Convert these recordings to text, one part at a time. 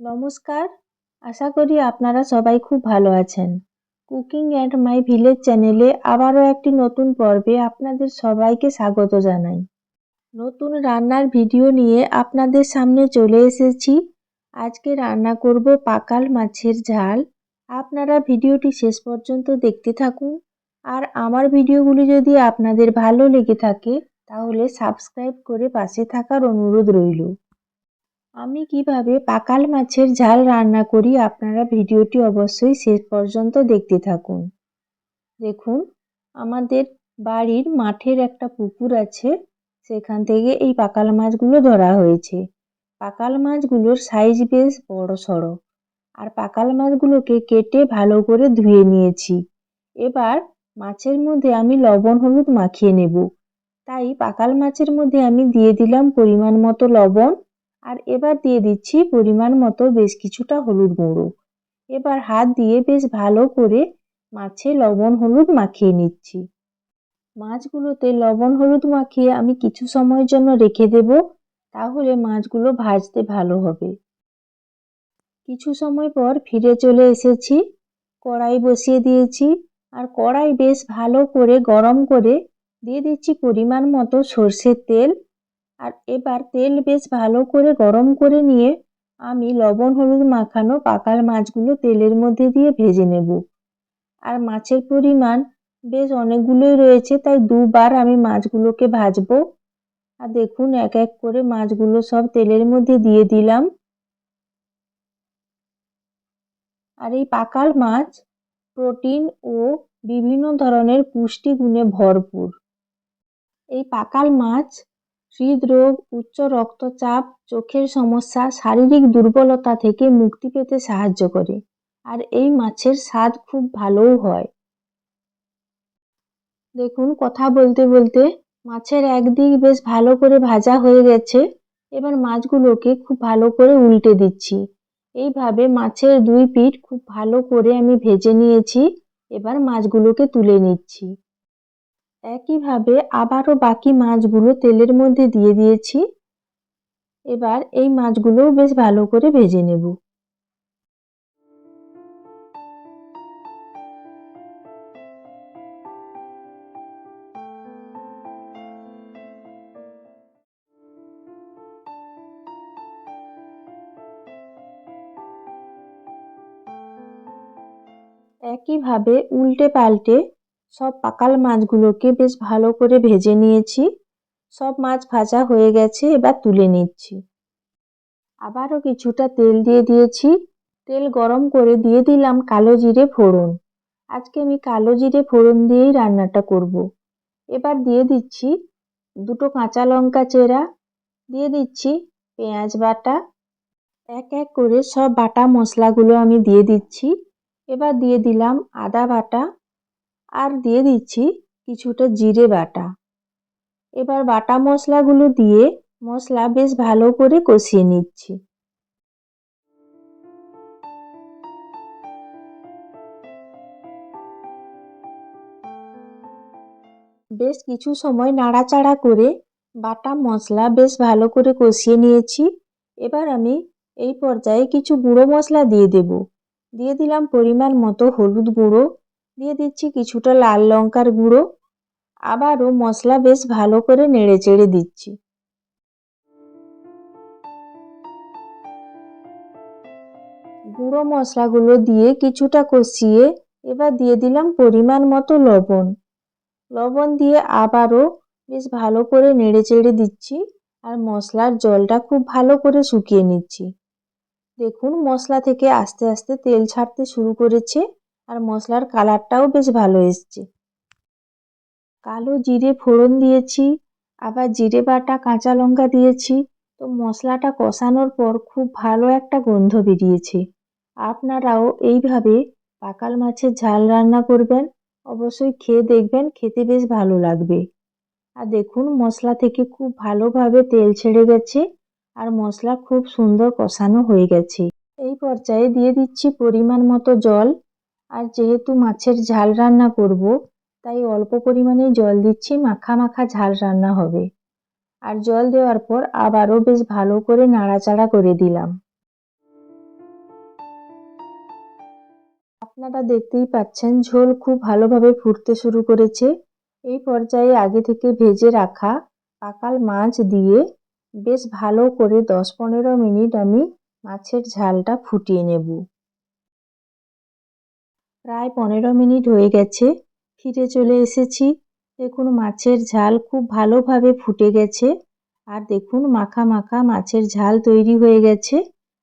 নমস্কার। আশা করি আপনারা সবাই খুব ভালো আছেন। কুকিং অ্যান্ড মাই ভিলেজ চ্যানেলে আবারও একটি নতুন পর্বে আপনাদের সবাইকে স্বাগত জানাই। নতুন রান্নার ভিডিও নিয়ে আপনাদের সামনে চলে এসেছি। আজকে রান্না করব পাকাল মাছের ঝাল। আপনারা ভিডিওটি শেষ পর্যন্ত দেখতে থাকুন। আর আমার ভিডিওগুলি যদি আপনাদের ভালো লেগে থাকে, তাহলে সাবস্ক্রাইব করে পাশে থাকার অনুরোধ রইল। আমি কীভাবে পাকাল মাছের ঝাল রান্না করি আপনারা ভিডিওটি অবশ্যই শেষ পর্যন্ত দেখতে থাকুন। দেখুন, আমাদের বাড়ির মাঠের একটা পুকুর আছে, সেখান থেকে এই পাকাল মাছগুলো ধরা হয়েছে। পাকাল মাছগুলোর সাইজ বেশ বড় সড়ো। আর পাকাল মাছগুলোকে কেটে ভালো করে ধুয়ে নিয়েছি। এবার মাছের মধ্যে আমি লবণ হলুদ মাখিয়ে নেব। তাই পাকাল মাছের মধ্যে আমি দিয়ে দিলাম পরিমাণ মতো লবণ আর এবার দিয়ে দিচ্ছি পরিমাণ মতো বেশ কিছুটা হলুদ গুঁড়ো। এবার হাত দিয়ে বেশ ভালো করে মাছে লবণ হলুদ মাখিয়ে নিচ্ছি। মাছগুলোতে লবণ হলুদ মাখিয়ে আমি কিছু সময়ের জন্য রেখে দেব, তাহলে মাছগুলো ভাজতে ভালো হবে। কিছু সময় পর ফিরে চলে এসেছি, কড়াই বসিয়ে দিয়েছি, আর কড়াই বেশ ভালো করে গরম করে দিয়ে দিচ্ছি পরিমাণ মতো সর্ষের তেল। আর এবার তেল বেশ ভালো করে গরম করে নিয়ে আমি লবণ, হলুদ মাখানো পাকাল মাছগুলো তেলের মধ্যে দিয়ে ভেজে নেব। আর মাছের পরিমাণ বেশ অনেকগুলোই রয়েছে, তাই দুবার আমি মাছগুলোকে ভাজবো। আর দেখুন, এক এক করে মাছগুলো সব তেলের মধ্যে দিয়ে দিলাম। আর এই পাকাল মাছ প্রোটিন ও বিভিন্ন ধরনের পুষ্টিগুণে ভরপুর। এই পাকাল মাছ হৃদরোগ, উচ্চ রক্তচাপ, চোখের সমস্যা, শারীরিক দুর্বলতা থেকে মুক্তি পেতে সাহায্য করে। আর এই মাছের স্বাদ খুব ভালোও হয়। দেখুন, কথা বলতে বলতে মাছের একদিক বেশ ভালো করে ভাজা হয়ে গেছে। এবার মাছগুলোকে খুব ভালো করে উল্টে দিচ্ছি। এইভাবে মাছের দুই পিঠ খুব ভালো করে আমি ভেজে নিয়েছি। এবার মাছগুলোকে তুলে নিচ্ছি। একইভাবে আবারও বাকি মাছগুলো তেলের মধ্যে দিয়ে দিয়েছি। এবার এই মাছগুলোও বেশ ভালো করে ভেজে নেব। একইভাবে উল্টে পাল্টে সব পাকাল মাছগুলোকে বেশ ভালো করে ভেজে নিয়েছি। সব মাছ ভাজা হয়ে গেছে, এবার তুলে নিচ্ছি। আবারও কিছুটা তেল দিয়ে দিয়েছি। তেল গরম করে দিয়ে দিলাম কালো জিরে ফোড়ন। আজকে আমি কালো জিরে ফোড়ন দিয়েই রান্নাটা করব। এবার দিয়ে দিচ্ছি দুটো কাঁচা লঙ্কা চেরা, দিয়ে দিচ্ছি পেঁয়াজ বাটা। এক এক করে সব বাটা মশলাগুলো আমি দিয়ে দিচ্ছি। এবার দিয়ে দিলাম আদা বাটা। আর দিয়ে দিচ্ছি কিছুটা জিরে বাটা। এবার বাটা মশলাগুলো দিয়ে মশলা বেশ ভালো করে কষিয়ে নিচ্ছি। বেশ কিছু সময় নাড়াচাড়া করে বাটা মশলা বেশ ভালো করে কষিয়ে নিয়েছি। এবার আমি এই পর্যায়ে কিছু গুঁড়ো মশলা দিয়ে দেব। দিয়ে দিলাম পরিমাণ মতো হলুদ গুঁড়ো। দিয়ে দিচ্ছি কিছুটা লাল লঙ্কার গুঁড়ো। আবারও মশলা বেশ ভালো করে নেড়ে চেড়ে দিচ্ছি। গুঁড়ো মশলাগুলো দিয়ে কিছুটা কষিয়ে এবার দিয়ে দিলাম পরিমাণ মতো লবণ। লবণ দিয়ে আবারও বেশ ভালো করে নেড়ে চেড়ে দিচ্ছি আর মশলার জলটা খুব ভালো করে শুকিয়ে নিচ্ছি। দেখুন মশলা থেকে আস্তে আস্তে তেল ছাড়তে শুরু করেছে। আর মশলার কালারটাও বেশ ভালো এসছে। কালো জিরে ফোড়ন দিয়েছি, আবার জিরে বাটা কাঁচা লঙ্কা দিয়েছি। তো মশলাটা কষানোর পর খুব ভালো একটা গন্ধ বেরিয়েছে। আপনারাও এইভাবে পাকাল মাছের ঝাল রান্না করবেন, অবশ্যই খেয়ে দেখবেন, খেতে বেশ ভালো লাগবে। আর দেখুন, মশলা থেকে খুব ভালোভাবে তেল ছেড়ে গেছে আর মশলা খুব সুন্দর কষানো হয়ে গেছে। এই পর্যায়ে দিয়ে দিচ্ছি পরিমাণ মতো জল আর যেহেতু মাছের ঝাল রান্না করব, তাই অল্প পরিমাণে জল দিচ্ছি, মাখা মাখা ঝাল রান্না হবে। আর জল দেওয়ার পর আবারও বেশ ভালো করে নাড়াচাড়া করে দিলাম। আপনারা দেখতেই পাচ্ছেন, ঝোল খুব ভালোভাবে ফুটতে শুরু করেছে। এই পর্যায়ে আগে থেকে ভেজে রাখা পাকাল মাছ দিয়ে বেশ ভালো করে দশ পনেরো মিনিট আমি মাছের ঝালটা ফুটিয়ে নেব। প্রায় পনেরো মিনিট হয়ে গেছে। ফিরে চলে এসেছি। দেখুন মাছের ঝাল খুব ভালোভাবে ফুটে গেছে। আর দেখুন মাখা মাখা মাছের ঝাল তৈরি হয়ে গেছে।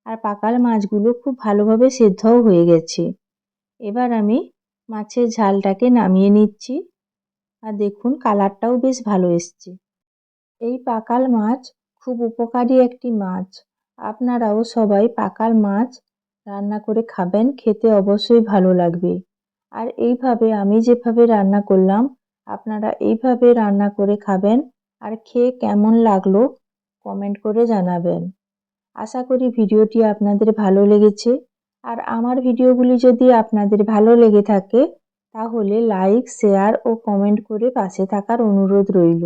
আর পাকাল মাছগুলো খুব ভালোভাবে সেদ্ধও হয়ে গেছে। এবার আমি মাছের ঝালটাকে নামিয়ে নিচ্ছি। আর দেখুন কালারটাও বেশ ভালো এসছে। এই পাকাল মাছ খুব উপকারী একটি মাছ। আপনারাও সবাই পাকাল মাছ রান্না করে খাবেন, খেতে অবশ্যই ভালো লাগবে। আর এইভাবে আমি যেভাবে রান্না করলাম, আপনারা এইভাবে রান্না করে খাবেন। আর খেয়ে কেমন লাগল, কমেন্ট করে জানাবেন। আশা করি ভিডিওটি আপনাদের ভালো লেগেছে। আর আমার ভিডিওগুলি যদি আপনাদের ভালো লেগে থাকে, তাহলে লাইক, শেয়ার ও কমেন্ট করে পাশে থাকার অনুরোধ রইল।